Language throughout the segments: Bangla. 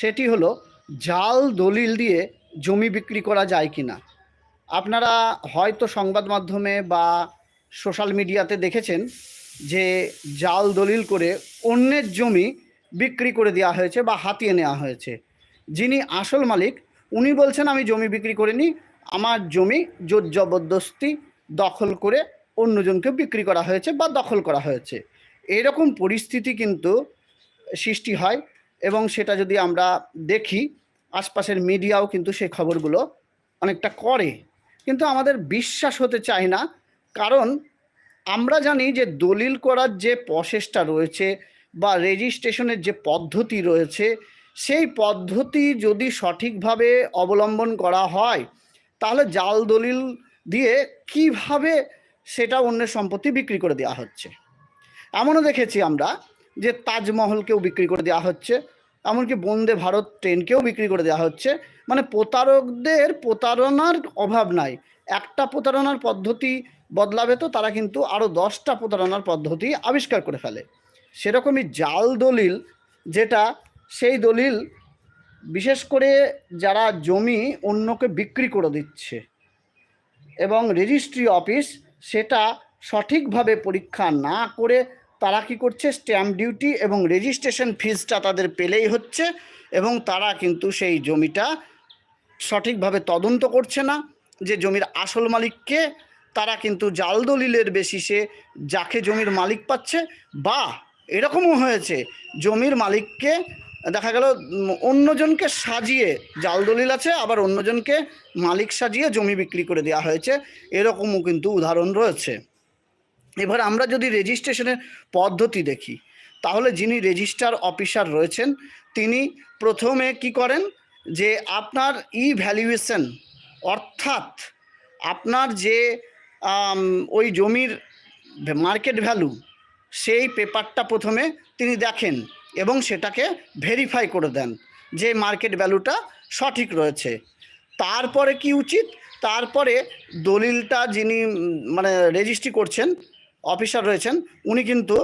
সেটি হলো জাল দলিল দিয়ে জমি বিক্রি করা যায় কি না আপনারা হয়তো সংবাদ মাধ্যমে বা সোশ্যাল মিডিয়াতে দেখেছেন যে জাল দলিল করে অন্যের জমি বিক্রি করে দেওয়া হয়েছে বা হাতিয়ে নেওয়া হয়েছে। যিনি আসল মালিক, উনি বলছেন, আমি জমি বিক্রি করিনি, আমার জমি জোর জবরদস্তি দখল করে অন্যজনকে বিক্রি করা হয়েছে বা দখল করা হয়েছে। এরকম পরিস্থিতি কিন্তু সৃষ্টি হয় এবং সেটা যদি আমরা দেখি, আশপাশের মিডিয়াও কিন্তু সেই খবরগুলো অনেকটা করে। কিন্তু আমাদের বিশ্বাস হতে চায় না, কারণ আমরা জানি যে দলিল করার যে প্রসেসটা রয়েছে বা রেজিস্ট্রেশনের যে পদ্ধতি রয়েছে, সেই পদ্ধতি যদি সঠিকভাবে অবলম্বন করা হয়, তাহলে জাল দলিল দিয়ে কীভাবে সেটা অন্যের সম্পত্তি বিক্রি করে দেওয়া হচ্ছে? এমনও দেখেছি আমরা যে তাজমহলকেও বিক্রি করে দেওয়া হচ্ছে, এমনকি বন্দে ভারত ট্রেনকেও বিক্রি করে দেওয়া হচ্ছে। মানে প্রতারকদের প্রতারণার অভাব নাই। একটা প্রতারণার পদ্ধতি বদলাবে তো, তারা কিন্তু আরও দশটা প্রতারণার পদ্ধতি আবিষ্কার করে ফেলে। সেরকমই জাল দলিল, যেটা সেই দলিল বিশেষ করে যারা জমি অন্যকে বিক্রি করে দিচ্ছে এবং রেজিস্ট্রি অফিস সেটা সঠিকভাবে পরীক্ষা না করে তারা কি করছে? স্ট্যাম্প ডিউটি এবং রেজিস্ট্রেশন ফিজটা তাদের পেলেই হচ্ছে এবং তারা কিন্তু সেই জমিটা সঠিকভাবে তদন্ত করছে না। যে জমির আসল মালিককে তারা কিন্তু জাল দলিলের বেসিসে যাকে জমির মালিক পাচ্ছে বা এরকমও হয়েছে, জমির মালিককে দেখা গেল অন্যজনকে সাজিয়ে জাল দলিল আছে, আবার অন্যজনকে মালিক সাজিয়ে জমি বিক্রি করে দেওয়া হয়েছে, এরকমও কিন্তু উদাহরণ রয়েছে। এবার আমরা যদি রেজিস্ট্রেশনের পদ্ধতি দেখি, তাহলে যিনি রেজিস্ট্রার অফিসার রয়েছেন, তিনি প্রথমে কি করেন যে আপনার ই ভ্যালুয়েশন অর্থাৎ আপনার যে ওই জমির মার্কেট ভ্যালু সেই পেপারটা প্রথমে তিনি দেখেন এবং সেটাকে ভেরিফাই করে দেন যে মার্কেট ভ্যালুটা সঠিক রয়েছে। তারপরে কি উচিত? তারপরে দলিলটা যিনি মানে রেজিস্ট্রি করছেন অফিসার রয়েছেন, উনি কিন্তু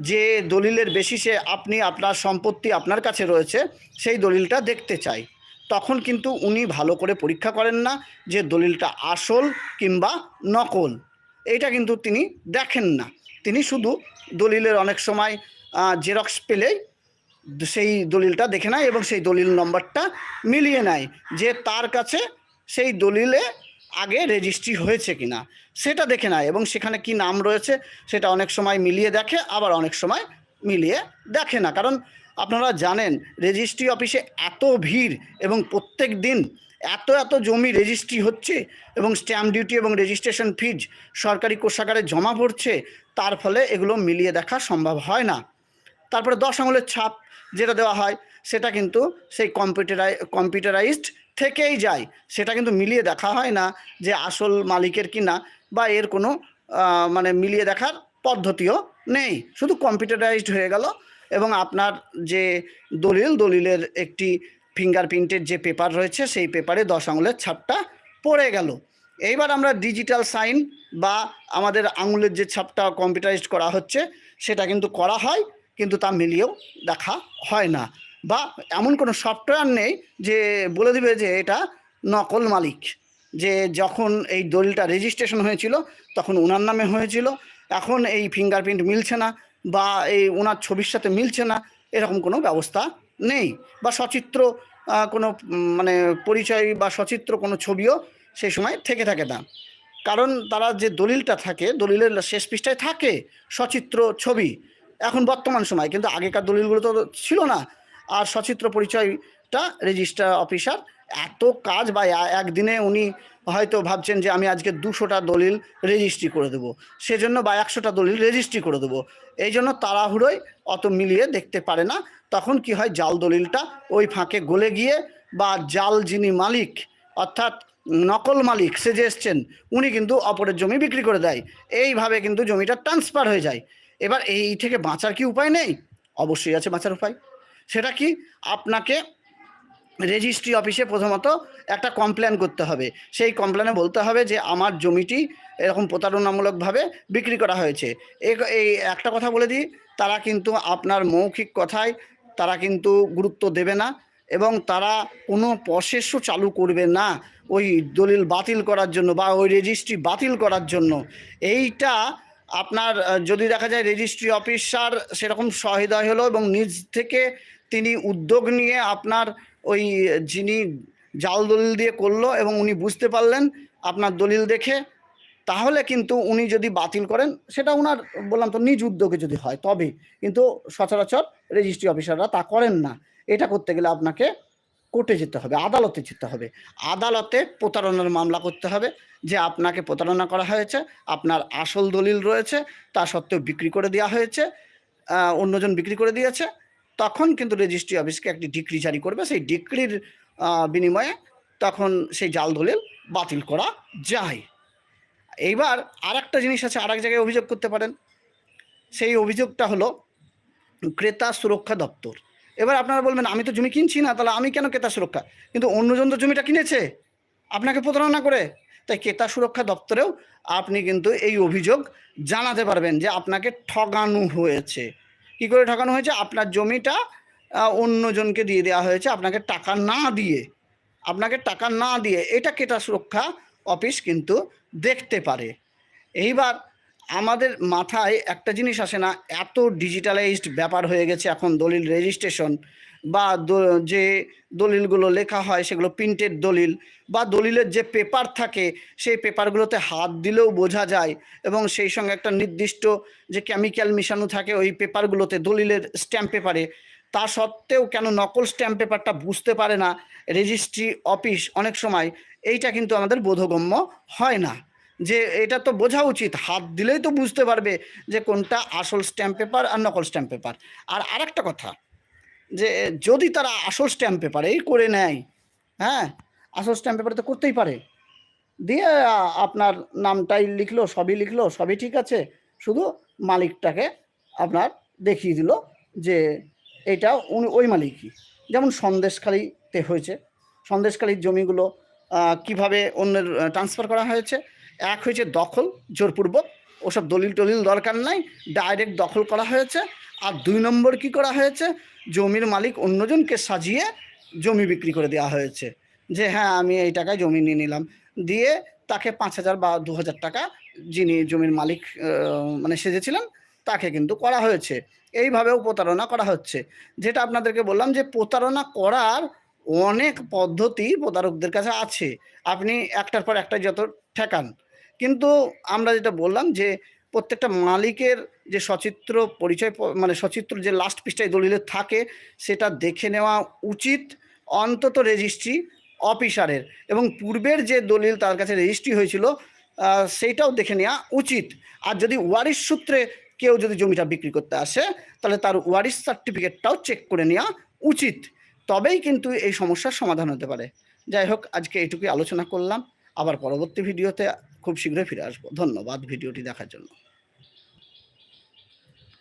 যে দলিলের বেসিসে আপনি আপনার সম্পত্তি আপনার কাছে রয়েছে, সেই দলিলটা দেখতে চাই। তখন কিন্তু উনি ভালো করে পরীক্ষা করেন না যে দলিলটা আসল কিংবা নকল। এইটা কিন্তু তিনি দেখেন না। তিনি শুধু দলিলের অনেক সময় জেরক্স পেলেই সেই দলিলটা দেখে নেয় এবং সেই দলিল নম্বরটা মিলিয়ে নেয় যে তার কাছে সেই দলিলে আগে রেজিস্ট্রি হয়েছে কিনা, সেটা দেখে নেয় এবং সেখানে কি নাম রয়েছে সেটা অনেক সময় মিলিয়ে দেখে, আবার অনেক সময় মিলিয়ে দেখে না। কারণ আপনারা জানেন রেজিস্ট্রি অফিসে এত ভিড় এবং প্রত্যেক দিন এত এত জমি রেজিস্ট্রি হচ্ছে এবং স্ট্যাম্প ডিউটি এবং রেজিস্ট্রেশন ফিজ সরকারি কোষাগারে জমা পড়ছে, তার ফলে এগুলো মিলিয়ে দেখা সম্ভব হয় না। তারপরে দশ আঙুলের ছাপ যেটা দেওয়া হয়, সেটা কিন্তু সেই কম্পিউটারাই কম্পিউটারাইজড থেকেই যায়। সেটা কিন্তু মিলিয়ে দেখা হয় না যে আসল মালিকের কিনা বা এর কোনো মানে মিলিয়ে দেখার পদ্ধতিও নেই। শুধু কম্পিউটারাইজড হয়ে গেল এবং আপনার যে দলিল, দলিলের একটি ফিঙ্গারপ্রিন্টের যে পেপার রয়েছে সেই পেপারে দশ আঙুলের ছাপটা পড়ে গেল। এইবার আমরা ডিজিটাল সাইন বা আমাদের আঙুলের যে ছাপটা কম্পিউটারাইজড করা হচ্ছে সেটা কিন্তু করা হয়, কিন্তু তা মিলিয়েও দেখা হয় না। বা এমন কোনো সফটওয়্যার নেই যে বলে দিবে যে এটা নকল মালিক। যে যখন এই দলিলটা রেজিস্ট্রেশন হয়েছিল, তখন ওনার নামে হয়েছিল। এখন এই ফিঙ্গারপ্রিন্ট মিলছে না বা এই ওনার ছবির সাথে মিলছে না, এরকম কোনো ব্যবস্থা নেই। বা সচিত্র কোনো মানে পরিচয় বা সচিত্র কোনো ছবিও সেই সময় থেকে থাকে না। কারণ তারা যে দলিলটা থাকে, দলিলের শেষ পৃষ্ঠায় থাকে সচিত্র, ছবি, এখন বর্তমান সময়। কিন্তু আগেকার দলিলগুলো তো ছিল না। আর সচিত্র পরিচয়টা রেজিস্ট্রার অফিসার। এত কাজ বা একদিনে উনি হয়তো ভাবছেন যে আমি আজকে দুশোটা দলিল রেজিস্ট্রি করে দেবো। সেজন্য বা একশোটা দলিল রেজিস্ট্রি করে দেবো। এই জন্য তাড়াহুড়োয় অত মিলিয়ে দেখতে পারে না। তখন কি হয়, জাল দলিলটা ওই ফাঁকে গলে গিয়ে বা জাল যিনি মালিক, অর্থাৎ নকল মালিক সেজে এসছেন, উনি কিন্তু অপরের জমি বিক্রি করে দেয়। এইভাবে কিন্তু জমিটা ট্রান্সফার হয়ে যায়। এবার এই থেকে বাঁচার কি উপায় নেই? অবশ্যই আছে বাঁচার উপায়। সেটা কি? আপনাকে রেজিস্ট্রি অফিসে প্রথমত একটা কমপ্লেন করতে হবে। সেই কমপ্লেনে বলতে হবে যে, আমার জমিটি এরকম প্রতারণামূলকভাবে বিক্রি করা হয়েছে। এই- একটা কথা বলে দিই, তারা কিন্তু আপনার মৌখিক কথায় তারা কিন্তু গুরুত্ব দেবে না এবং তারা কোনো প্রসেসও চালু করবে না ওই দলিল বাতিল করার জন্য বা ওই রেজিস্ট্রি বাতিল করার জন্য। এইটা আপনার, যদি দেখা যায় রেজিস্ট্রি অফিসার সেরকম সহৃদয় হলো এবং নিজ থেকে তিনি উদ্যোগ নিয়ে আপনার ওই যিনি জাল দলিল দিয়ে করল এবং উনি বুঝতে পারলেন আপনার দলিল দেখে, তাহলে কিন্তু উনি যদি বাতিল করেন, সেটা ওনার বললাম তো নিজ উদ্যোগে যদি হয়, তবে। কিন্তু সচরাচর রেজিস্ট্রি অফিসাররা তা করেন না। এটা করতে গেলে আপনাকে কোর্টে যেতে হবে, আদালতে যেতে হবে। আদালতে প্রতারণার মামলা করতে হবে, যে আপনাকে প্রতারণা করা হয়েছে, আপনার আসল দলিল রয়েছে, তা সত্ত্বেও বিক্রি করে দেওয়া হয়েছে অন্যজন বিক্রি করে দিয়েছে তখন কিন্তু রেজিস্ট্রি অফিসকে একটি ডিক্রি জারি করবে। সেই ডিক্রির বিনিময়ে তখন সেই জাল দলিল বাতিল করা যায়। এইবার আর একটা জিনিস আছে আর এক জায়গায় অভিযোগ করতে পারেন। সেই অভিযোগটা হলো ক্রেতা সুরক্ষা দপ্তর। এবার আপনারা বলবেন, আমি তো জমি কিনছি না, তাহলে আমি কেন ক্রেতা সুরক্ষা? কিন্তু অন্যজন তো জমিটা কিনেছে, আপনাকে প্রতারণা করে। তাই ক্রেতা সুরক্ষা দপ্তরেও আপনি কিন্তু এই অভিযোগ জানাতে পারবেন যে আপনাকে ঠগানো হয়েছে। কি করে ঠকানো হয়েছে? আপনার জমিটা অন্যজনকে দিয়ে দেওয়া হয়েছে। আপনাকে টাকা না দিয়ে, আপনাকে টাকা না দিয়ে এটা কেটা সুরক্ষা অফিস কিন্তু দেখতে পারে। এইবার আমাদের মাথায় একটা জিনিস আসে না, এত ডিজিটালাইজড ব্যাপার হয়ে গেছে এখন দলিল রেজিস্ট্রেশন বা যে দলিলগুলো লেখা হয় সেগুলো প্রিন্টেড দলিল বা দলিলের যে পেপার থাকে সেই পেপারগুলোতে হাত দিলেও বোঝা যায় এবং সেই সঙ্গে একটা নির্দিষ্ট যে কেমিক্যাল মিশানো থাকে ওই পেপারগুলোতে দলিলের স্ট্যাম্প পেপারে তা সত্ত্বেও কেন নকল স্ট্যাম্প পেপারটা বুঝতে পারে না রেজিস্ট্রি অফিস অনেক সময়, এইটা কিন্তু আমাদের বোধগম্য হয় না। যে এটা তো বোঝা উচিত। হাত দিলেই তো বুঝতে পারবে যে কোনটা আসল স্ট্যাম্প পেপার আর নকল স্ট্যাম্প পেপার আর আরেকটা কথা, যে যদি তারা আসল স্ট্যাম্প পেপারেই করে নেয় হ্যাঁ আসল স্ট্যাম্প পেপারে তো করতেই পারে। দিয়ে আপনার নামটাই লিখলো, সবই লিখলো, সবই ঠিক আছে। শুধু মালিকটাকে আপনার দেখিয়ে দিল যে এটা ওই মালিকই। যেমন সন্দেশখালিতে হয়েছে। সন্দেশখালির জমিগুলো কীভাবে অন্যের ট্রান্সফার করা হয়েছে? এক হয়েছে দখল, জোরপূর্বক। ওসব দলিল টলিল দরকার নাই ডাইরেক্ট দখল করা হয়েছে। আর দুই নম্বর কি করা হয়েছে? জমির মালিক অন্যজনকে সাজিয়ে জমি বিক্রি করে দেওয়া হয়েছে। যে হ্যাঁ আমি এই টাকায় জমি নিয়ে নিলাম। দিয়ে তাকে পাঁচ হাজার বা দু হাজার টাকা যিনি জমির মালিক মানে সেজেছিলেন, তাকে কিন্তু করা হয়েছে। এইভাবেও প্রতারণা করা হচ্ছে। যেটা আপনাদেরকে বললাম যে প্রতারণা করার অনেক পদ্ধতি প্রতারকদের কাছে আছে। আপনি একটার পর একটা যত ঠেকান কিন্তু আমরা যেটা বললাম যে প্রত্যেকটা মালিকের যে সচিত্র পরিচয় মানে সচিত্র যে লাস্ট পৃষ্ঠায় দলিলে থাকে, সেটা দেখে নেওয়া উচিত। অন্তত রেজিস্ট্রি অফিসারের এবং পূর্বের যে দলিল তার কাছে রেজিস্ট্রি হয়েছিল সেইটাও দেখে নেওয়া উচিত। আর যদি ওয়ারিশ সূত্রে কেউ যদি জমিটা বিক্রি করতে আসে, তাহলে তার ওয়ারিশ সার্টিফিকেটটাও চেক করে নেওয়া উচিত। তবেই কিন্তু এই সমস্যার সমাধান হতে পারে। যাই হোক, আজকে এইটুকুই আলোচনা করলাম। আবার পরবর্তী ভিডিওতে খুব শীঘ্রই ফিরে আসব। ধন্যবাদ ভিডিওটি দেখার জন্য।